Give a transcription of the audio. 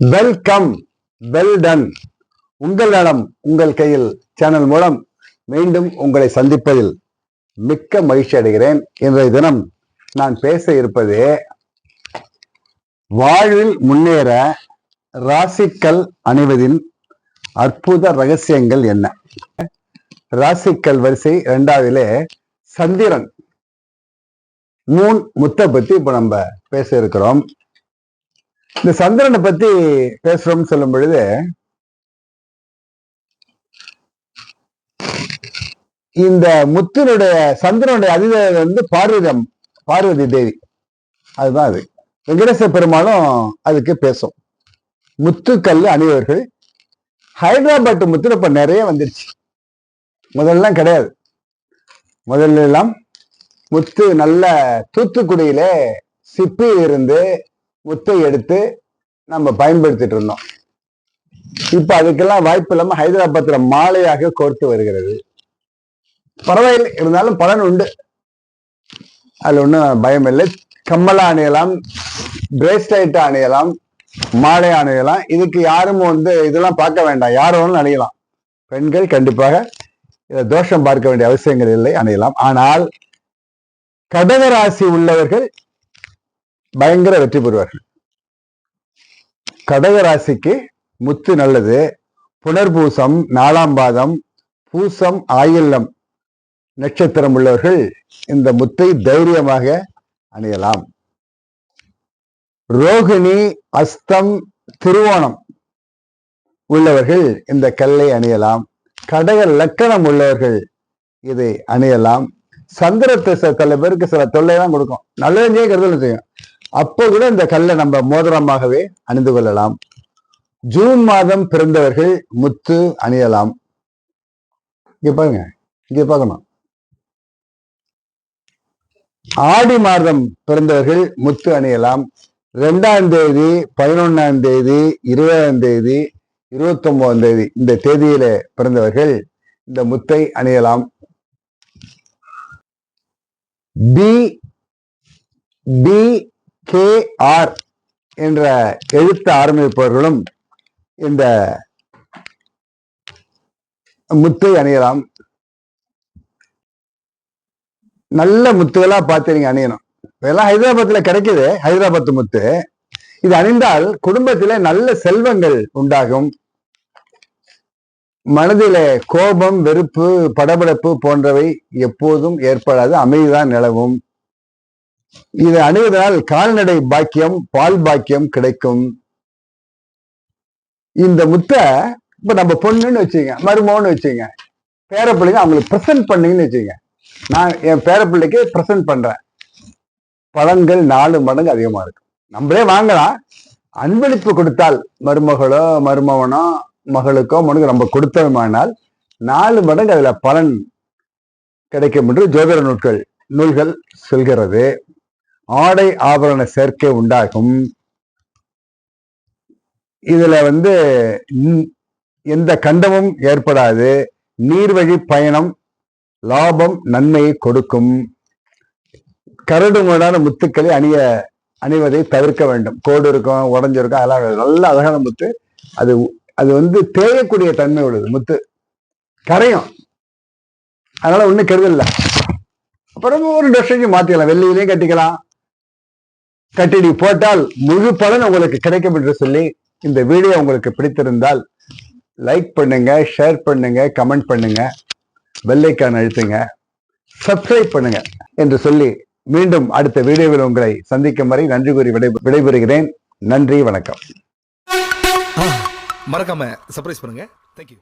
Welcome well done உங்கள் நலம் உங்கள் கையில் சேனல் மூலம் மீண்டும் உங்களை சந்திப்பதில் மிக்க மகிழ்ச்சி அடைகிறேன். இன்றைய தினம் நான் பேச இருப்பது வாழ்வில் முன்னேற ராசிக்கல் அணிவதின் அற்புத ரகசியங்கள் என்ன? ராசிக்கல் வரிசை இரண்டாவதிலே சந்திரன். மூன் முத்தை பத்தி இப்ப நம்ம பேச இருக்கிறோம். இந்த சந்திரனை பத்தி பேசுறோம்னு சொல்லும் பொழுது இந்த முத்தினுடைய சந்திரனுடைய அதிதேவி வந்து பார்வதம் பார்வதி தேவி. அதுதான் அது. வெங்கடேச பெருமாளும் அதுக்கு பேசும். முத்துக்கல் அணிவர்கள். ஹைதராபாத் முத்துல இப்ப நிறைய வந்துருச்சு. முதல்லாம் கிடையாது. முதல்ல எல்லாம் முத்து நல்ல தூத்துக்குடியிலே சிப்பி இருந்து முத்தை எடுத்து நம்ம பயன்படுத்திட்டு இருந்தோம். இப்ப அதுக்கெல்லாம் வாய்ப்பு இல்லாம ஹைதராபாத்ல மாலையாக கோர்த்து வருகிறது. பரவாயில்லை இருந்தாலும் பலன் உண்டு. அதுல ஒன்றும் பயம் இல்லை. கம்மலா அணியலாம் பிரேஸ்லைட் அணியலாம் மாலை அணியலாம். இதுக்கு யாரும் வந்து இதெல்லாம் பார்க்க வேண்டாம். யாரும் அணியலாம். பெண்கள் கண்டிப்பாக இதை தோஷம் பார்க்க வேண்டிய அவசியங்கள் இல்லை அணியலாம். ஆனால் கடகராசி உள்ளவர்கள் பயங்கர வெற்றி பெறுவார்கள். கடக ராசிக்கு முத்து நல்லது. புனர்பூசம் நாலாம் பாதம் பூசம் ஆயில்லம் நட்சத்திரம் உள்ளவர்கள் இந்த முத்தை தைரியமாக அணியலாம். ரோகிணி அஸ்தம் திருவோணம் உள்ளவர்கள் இந்த கல்லை அணியலாம். கடக லக்கணம் உள்ளவர்கள் இதை அணியலாம். சந்திரத்தை ச- சில பேருக்கு சில தொல்லையெல்லாம் கொடுக்கும். நல்லதே கருதல் செய்யும். அப்போ கூட இந்த கல்லை நம்ம மோதிரமாகவே அணிந்து கொள்ளலாம். ஜூன் மாதம் பிறந்தவர்கள் முத்து அணியலாம். இங்க பாருங்க இங்க பார்க்கணும். ஆடி மாதம் பிறந்தவர்கள் முத்து அணியலாம். ரெண்டாம் தேதி பதினொன்னாம் தேதி இருபதாம் தேதி இருபத்தி ஒன்பதாம் தேதி இந்த தேதியில பிறந்தவர்கள் இந்த முத்தை அணியலாம். பி பி கே ஆர் என்ற எழுத்து ஆரம்பிப்பவர்களும் இந்த முத்தை அணியலாம். நல்ல முத்துகளா பார்த்து நீங்க அணியணும். இதெல்லாம் ஹைதராபாத்ல கிடைக்குது ஹைதராபாத் முத்து. இது அணிந்தால் குடும்பத்தில நல்ல செல்வங்கள் உண்டாகும். மனதில கோபம் வெறுப்பு படபடப்பு போன்றவை எப்போதும் ஏற்படாது அமைதிதான் நிலவும். இது அணுவதால் கால்நடை பாக்கியம் பால் பாக்கியம் கிடைக்கும். இந்த முத்தை இப்ப நம்ம பொண்ணுன்னு வச்சுங்க மருமோன்னு வச்சுங்க பேரப்பிள்ளைங்க அவங்களுக்கு ப்ரெசென்ட் பண்ணீங்கன்னு வச்சுங்க நான் என் பேரப்பிள்ளைக்கு ப்ரெசென்ட் பண்றேன். பலன்கள் நாலு மடங்கு அதிகமா இருக்கும். நம்மளே வாங்கலாம். அன்பளிப்பு கொடுத்தால் மருமகளோ மருமவனோ மகளுக்கோ மனுக்கு நம்ம கொடுத்தோமானால் நாலு மடங்கு அதுல பலன் கிடைக்கும் என்று ஜோதிட நூல்கள் நூல்கள் சொல்கிறது. ஆடை ஆபரண சேர்க்கை உண்டாகும். இதுல வந்து எந்த கண்டமும் ஏற்படாது. நீர்வழி பயணம் லாபம் நன்மையை கொடுக்கும். கரடு முரடான முத்துக்களை அணிய அணிவதை தவிர்க்க வேண்டும். கோடு இருக்கும் உடஞ்சிருக்கும் அதெல்லாம் நல்ல அழகான முத்து. அது அது வந்து தேயக்கூடிய தன்மை உள்ளது முத்து. கரையும். அதனால ஒண்ணும் கெடுதல் இல்லை. அப்புறம் ஒரு ட்ரெஸ்ஸைக்கு மாத்திக்கலாம். வெள்ளியிலையும் கட்டிக்கலாம். கட்டிடி போட்டால் முழு பலன் உங்களுக்கு கிடைக்கும் என்று சொல்லி இந்த வீடியோ உங்களுக்கு பிடித்திருந்தால் லைக் பண்ணுங்க ஷேர் பண்ணுங்க கமெண்ட் பண்ணுங்க வெள்ளைக்கான் அழுத்துங்க சப்ஸ்கிரைப் பண்ணுங்க என்று சொல்லி மீண்டும் அடுத்த வீடியோவில் உங்களை சந்திக்கும் வரை நன்றி கூறி விடை விடைபெறுகிறேன். நன்றி வணக்கம். மறக்காம சர்ப்ரைஸ் பண்ணுங்க. தேங்க்யூ